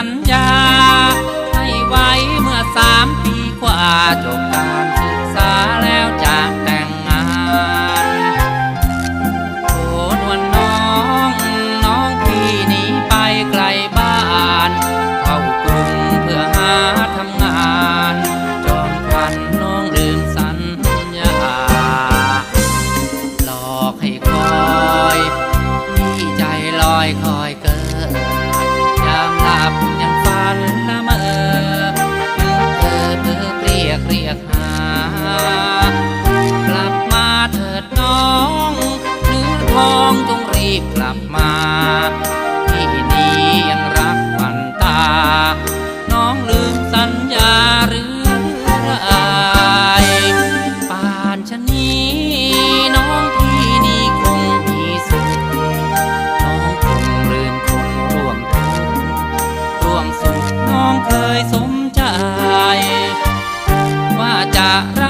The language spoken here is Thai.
สัญญา ให้ไว้เมื่อสามปีกว่าจบการับมาที่นี้ยังรักมันตา น้องลืมสัญญาหรือไรป่านชะนี้น้องที่นี่คงมีสุขน้องคงลืมคนร่วมทุกข์ร่วมสุขน้องเคยสมใจ ว่าจะรั